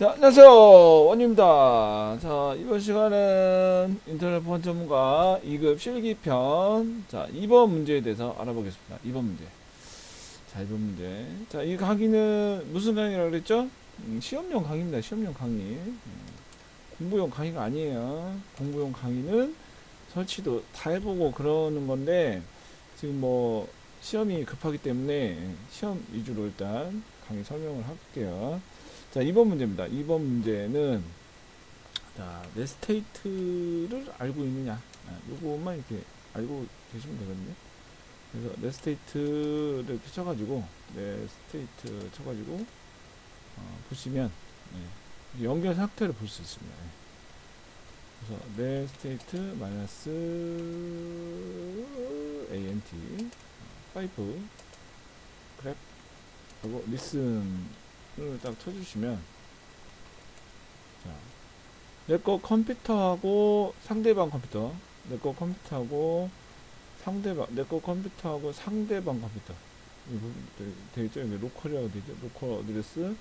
자, 안녕하세요. 원입니다. 자, 이번 시간은 인터넷 보안 전문가 2급 실기편. 자, 2번 문제에 대해서 알아보겠습니다. 2번 문제. 자, 2번 문제. 자, 이 강의는 무슨 강의라고 그랬죠? 음, 시험용 강의입니다. 시험용 강의. 음, 공부용 강의가 아니에요. 공부용 강의는 설치도 다 해보고 그러는 건데, 지금 뭐, 시험이 급하기 때문에 시험 위주로 일단 강의 설명을 할게요. 자, 2번 문제입니다. 2번 문제는 자, 내 스테이트를 알고 있느냐. 아, 요것만 이렇게 알고 계시면 되거든요. 그래서 내 스테이트를 쳐가지고 내 스테이트 쳐가지고 어, 보시면 네, 연결 상태를 볼 수 있습니다. 네. 그래서 내 스테이트 마이너스 ANT 5 그랩 하고 리슨 을 딱 쳐주시면 자, 내 거 컴퓨터하고 상대방 컴퓨터 내 거 컴퓨터하고 상대방 내 거 컴퓨터하고 상대방 컴퓨터 이거 되겠죠? 여기 로컬이라고 되죠? 로컬 어드레스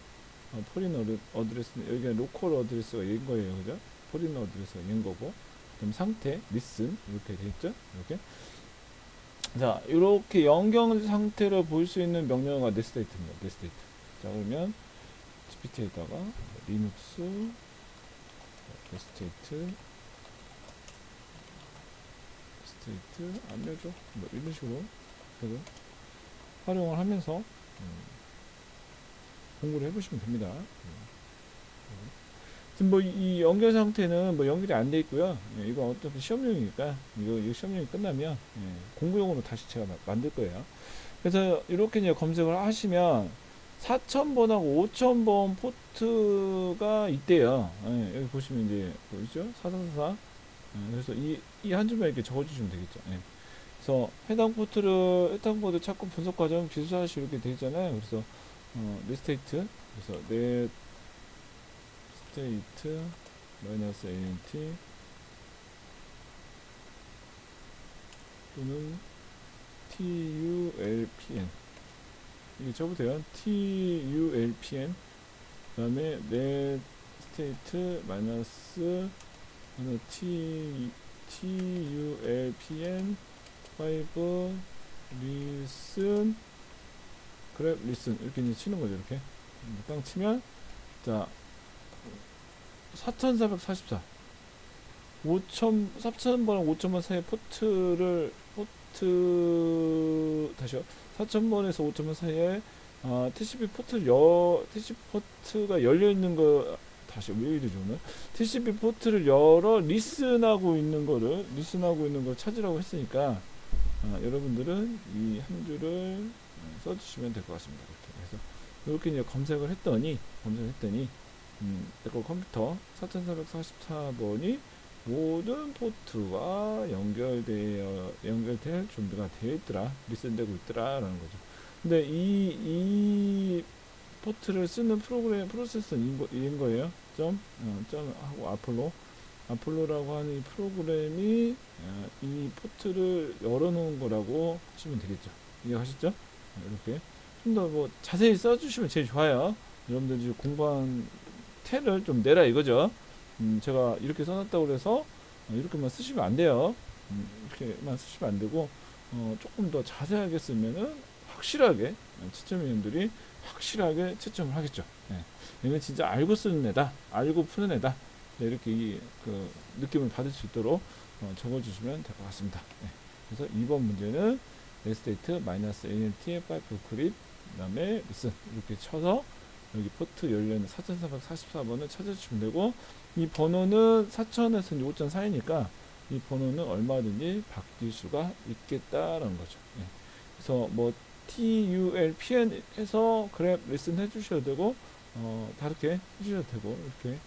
어, 포린 어드, 어드레스 여기가 로컬 어드레스가 얘인 거예요 그죠? 포린 어드레스가 얘인 거고 그럼 상태 리슨 이렇게 되겠죠? 이렇게 자 이렇게 연결 상태를 볼수 있는 명령어가 네스테이트입니다 네스테이트 자 그러면 GPT에다가 리눅스 스테이트 스테이트 알려줘 뭐 이런 식으로 해서 활용을 하면서 음, 공부를 해보시면 됩니다. 음. 뭐 이 연결 상태는 뭐 연결이 안 돼 있고요. 예, 이거 어차피 시험용이니까 이거, 이거 시험용이 끝나면 예, 공부용으로 다시 제가 마- 만들 거예요. 그래서 이렇게 이제 검색을 하시면 4000번하고 5000번 포트가 있대요. 예, 여기 보시면 이제 보이죠? 4444. 예, 그래서 이, 이 한 줄만 이렇게 적어주시면 되겠죠. 예. 그래서 해당 포트를, 해당 포트 찾고 분석 과정 기술사실 이렇게 되어 있잖아요. 그래서, 어, 리스테이트. 그래서 넷, 스테이트, 마이너스 ANT, 또는 TULPN. 이게 적으세요. TULPN 그 다음에 넷 스테이트 마이너스 T TULPN 5 리슨 그래 리슨 이렇게 이제 치는 거죠 이렇게. 음, 땅 치면 자 4444 5000 4000번랑 5000번 사이 포트를 포트 다시요. 4000번에서 5000번 사이에 아, TCP 포트 여 TCP 포트가 열려 있는 거 다시 왜 이러지 오늘 TCP 포트를 열어 리슨하고 있는 거를 리슨하고 있는 걸 찾으라고 했으니까 아, 여러분들은 이 한 줄을 어, 써주시면 될 것 같습니다. 그래서. 이렇게 이제 검색을 했더니 검색을 했더니 음, 내거 컴퓨터 4444번이 모든 포트와 연결되어 연결될 준비가 되어 있더라 리슨되고 있더라라는 거죠. 근데 이, 이 포트를 쓰는 프로그램 프로세서인 거, 인 거예요. 점, 어, 점 하고 아폴로 아폴로라고 하는 이 프로그램이 어, 이 포트를 열어놓은 거라고 하시면 되겠죠. 이해하셨죠? 어, 이렇게 좀 더 뭐 자세히 써주시면 제일 좋아요. 여러분들 이제 공부한 태를 좀 내라 이거죠. 음, 제가 이렇게 써놨다고 그래서 어, 이렇게만 쓰시면 안 돼요. 음, 이렇게만 쓰시면 안 되고 어, 조금 더 자세하게 쓰면은 확실하게 어, 채점위원들이 확실하게 채점을 하겠죠. 예. 얘는 진짜 알고 쓰는 애다, 알고 푸는 애다. 네, 이렇게 이, 그 느낌을 받을 수 있도록 어, 적어주시면 될 것 같습니다. 예. 그래서 2번 문제는 에스테이트 마이너스 ANT 5 크립 그 다음에 리슨 이렇게 쳐서 여기 포트 열려있는 4444번을 찾아주시면 되고 이 번호는 4000에서 5.4 사이니까 이 번호는 얼마든지 바뀔 수가 있겠다라는 거죠. 예. 그래서 뭐 TULPN 해서 그랩 리슨 해주셔도 되고 어, 다르게 해주셔도 되고 이렇게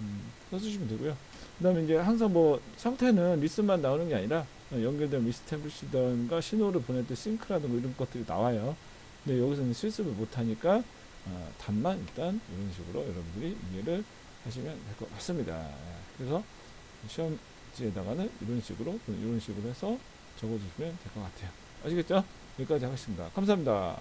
음, 써주시면 되고요. 그 다음에 이제 항상 뭐 상태는 리슨만 나오는 게 아니라 어, 연결된 리스테블시던가 신호를 보낼 때 싱크라든가 이런 것들이 나와요. 근데 여기서는 실습을 못하니까 어, 답만 일단 이런 식으로 여러분들이 이해를 하시면 될 것 같습니다. 예, 그래서 시험지에다가는 이런 식으로 이런 식으로 해서 적어주시면 될 것 같아요. 아시겠죠? 여기까지 하겠습니다. 감사합니다.